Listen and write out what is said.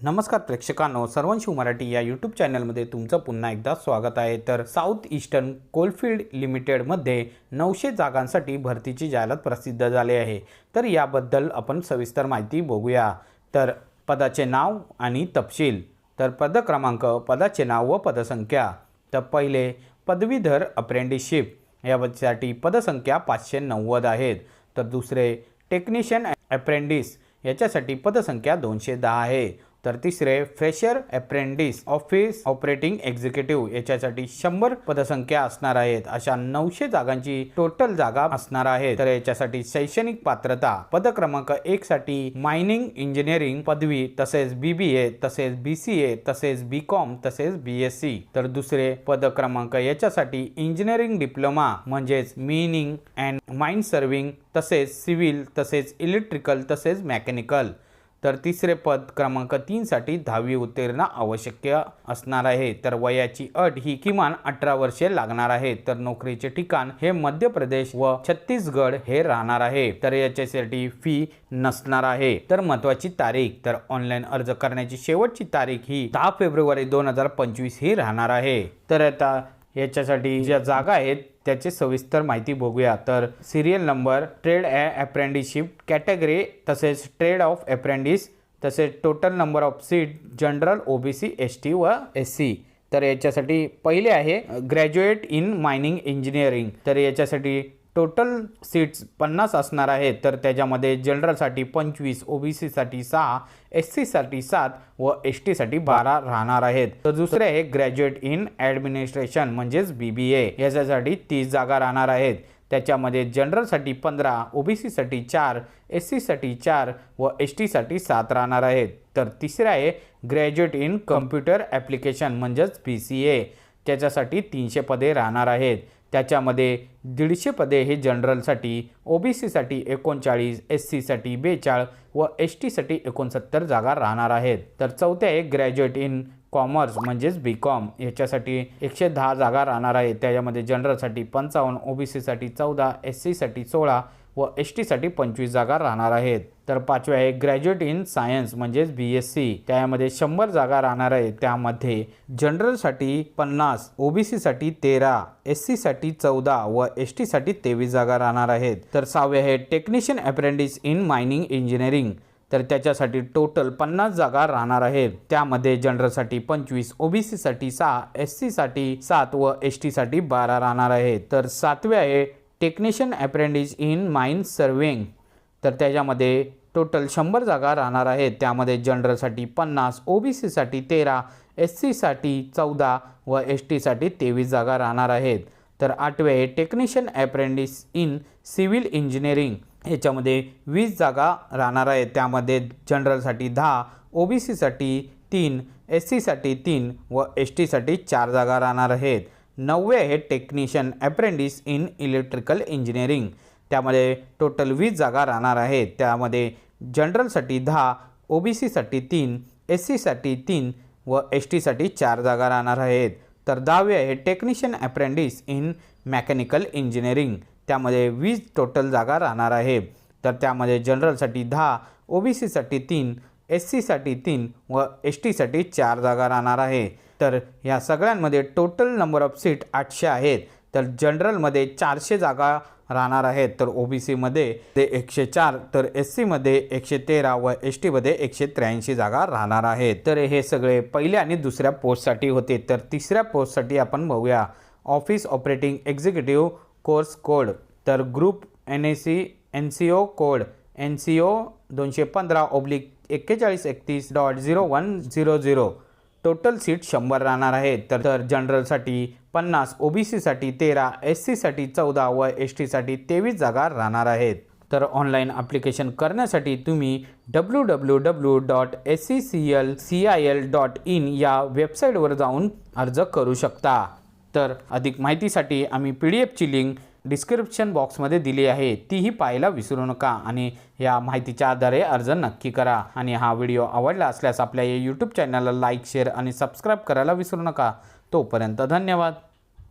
नमस्कार प्रेक्षकांनो सर्वांशिव मराठी या यूट्यूब चॅनलमध्ये तुमचं पुन्हा एकदा स्वागत आहे. तर साऊथ ईस्टर्न कोलफिल्ड लिमिटेडमध्ये नऊशे जागांसाठी भरतीची जाहिरात प्रसिद्ध झाली आहे. तर याबद्दल आपण सविस्तर माहिती बघूया. तर पदाचे नाव आणि तपशील. तर पद क्रमांक पदाचे नाव व पदसंख्या. तर पहिले पदवीधर अप्रेंटिसशिप यासाठी पदसंख्या पाचशे नव्वद आहेत. तर दुसरे टेक्निशियन अप्रेंटिस याच्यासाठी पदसंख्या दोनशे दहा आहे. तर तिसरे fresher apprentice office operating executive याच्यासाठी शंभर पदसंख्या असणार आहेत. अशा नऊशे जागांची टोटल जागा असणार आहे तर याच्यासाठी शैक्षणिक पात्रता पद क्रमांक एक साठी मायनिंग इंजिनिअरिंग पदवी तसेच बीबीए तसेच बी सी ए तसेच बी कॉम तसेच बी एस सी तर दुसरे पद क्रमांक याच्यासाठी इंजिनिअरिंग डिप्लोमा म्हणजेच मिनिंग अँड माइंड सर्विंग तसेच सिव्हिल तसेच इलेक्ट्रिकल तसेच मेकॅनिकल तर तिसरे पद क्रमांक तीनसाठी दहावी उत्तीर्ण आवश्यक असणार आहे. तर वयाची अट ही किमान अठरा वर्षे लागणार आहे. तर नोकरीचे ठिकाण हे मध्य प्रदेश व छत्तीसगड हे राहणार आहे. तर याच्यासाठी फी नसणार आहे. तर महत्वाची तारीख तर ऑनलाईन अर्ज करण्याची शेवटची तारीख ही दहा फेब्रुवारी दोन हजार पंचवीस ही राहणार आहे. तर आता याच्यासाठी ज्या जागा आहेत त्याची सविस्तर माहिती बघूया. तर serial number trade apprenticeship category तसेच ट्रेड ऑफ अप्रेंटिस तसेच total number of seat general O B C S T व एस सी तर याच्यासाठी पहिले आहे ग्रॅज्युएट इन मायनिंग इंजिनिअरिंग तर याच्यासाठी टोटल सीट्स पन्नास असणार आहेत तर त्याच्यामध्ये जनरलसाठी पंचवीस ओ बी सीसाठी सहा एस सीसाठी सात व एस टीसाठी बारा राहणार आहेत. तर दुसरे आहे ग्रॅज्युएट इन ॲडमिनिस्ट्रेशन म्हणजेच बी बी ए. याच्यासाठी तीस जागा राहणार आहेत. त्याच्यामध्ये जनरलसाठी पंधरा ओ बी सीसाठी चार एस सीसाठी चार व एस टीसाठी सात राहणार आहेत. तर तिसरे आहे ग्रॅज्युएट इन कम्प्युटर ॲप्लिकेशन म्हणजेच पी सी ए. त्याच्यासाठी तीनशे पदे राहणार आहेत. त्याच्यामध्ये दीडशे पदे हे जनरलसाठी ओ बी सीसाठी एकोणचाळीस एस सीसाठी बेचाळ व एस टीसाठी एकोणसत्तर जागा राहणार आहेत. तर चौथ्या एक ग्रॅज्युएट इन कॉमर्स म्हणजेच बी कॉम याच्यासाठी एकशे दहा जागा राहणार आहेत. त्याच्यामध्ये जनरलसाठी पंचावन्न ओ बी सीसाठी चौदा एस सीसाठी सोळा व एस टीसाठी पंचवीस जागा राहणार आहेत. तर पाचव्या आहे ग्रॅज्युएट इन सायन्स म्हणजेच बी एस सी त्यामध्ये शंभर जागा राहणार आहेत. त्यामध्ये जनरलसाठी पन्नास ओ बी सीसाठी तेरा एस सीसाठी चौदा व एस टीसाठी तेवीस जागा राहणार आहेत. तर सहावे आहे technician apprentice in mining engineering तर त्याच्यासाठी टोटल पन्नास जागा राहणार आहेत. त्यामध्ये जनरलसाठी पंचवीस ओ बी सीसाठी सहा एस सीसाठी सात व एस टीसाठी बारा राहणार आहेत. तर सातवे आहे technician apprentice in mine surveying तर त्याच्यामध्ये टोटल शंभर जागा राहणार आहेत. त्यामध्ये जनरलसाठी पन्नास ओ बी सीसाठी तेरा एस सीसाठी चौदा व एस टीसाठी तेवीस जागा राहणार आहेत. तर आठवे technician apprentice in civil engineering ह्याच्यामध्ये वीस जागा राहणार आहेत. त्यामध्ये जनरलसाठी दहा ओ बी सीसाठी तीन एस सीसाठी तीन व एस टीसाठी चार जागा राहणार आहेत. नववे आहेत technician apprentice in electrical engineering त्यामध्ये टोटल वीस जागा राहणार आहेत. त्यामध्ये जनरलसाठी दहा ओ बी सीसाठी तीन एस सीसाठी तीन व एस टीसाठी चार जागा राहणार आहेत. तर दहावे आहे technician apprentice in mechanical engineering त्यामध्ये वीस टोटल जागा राहणार आहे तर त्यामध्ये जनरलसाठी दहा ओ बी सीसाठी तीन एस सीसाठी तीन व एस टीसाठी चार जागा राहणार आहे. तर या सगळ्यांमध्ये टोटल नंबर ऑफ सीट आठशे आहेत. तर जनरलमध्ये चारशे जागा राहणार आहेत. तर ओ बी सीमध्ये ते एकशे चार तर एस सीमध्ये एकशे तेरा व एस टीमध्ये एकशे त्र्याऐंशी जागा राहणार आहेत. तर हे सगळे पहिल्या आणि दुसऱ्या पोस्टसाठी होते. तर तिसऱ्या पोस्टसाठी आपण बघूया. Office operating executive course code तर group N A C N C O code N C O दोनशे पंधरा ओब्लिक एक्केचाळीस एकतीस dot zero one zero zero. Total seat शंभर राहणार आहेत. तर तर जनरलसाठी पन्नास ओ बी सीसाठी तेरा एस सीसाठी चौदा व एस टीसाठी तेवीस जागा राहणार आहेत. तर ऑनलाईन ॲप्लिकेशन करण्यासाठी तुम्ही W W W dot S C C L C I L dot in या वेबसाईटवर जाऊन अर्ज करू शकता. तर अधिक माहितीसाठी आम्ही पी डी एफची लिंक डिस्क्रिप्शन बॉक्समध्ये दिली आहे. तीही पाहायला विसरू नका आणि या माहितीच्या आधारे अर्ज नक्की करा. आणि हा व्हिडिओ आवडला असल्यास आपल्या या यूट्यूब चॅनलला लाईक शेअर आणि सबस्क्राईब करायला विसरू नका. तोपर्यंत धन्यवाद.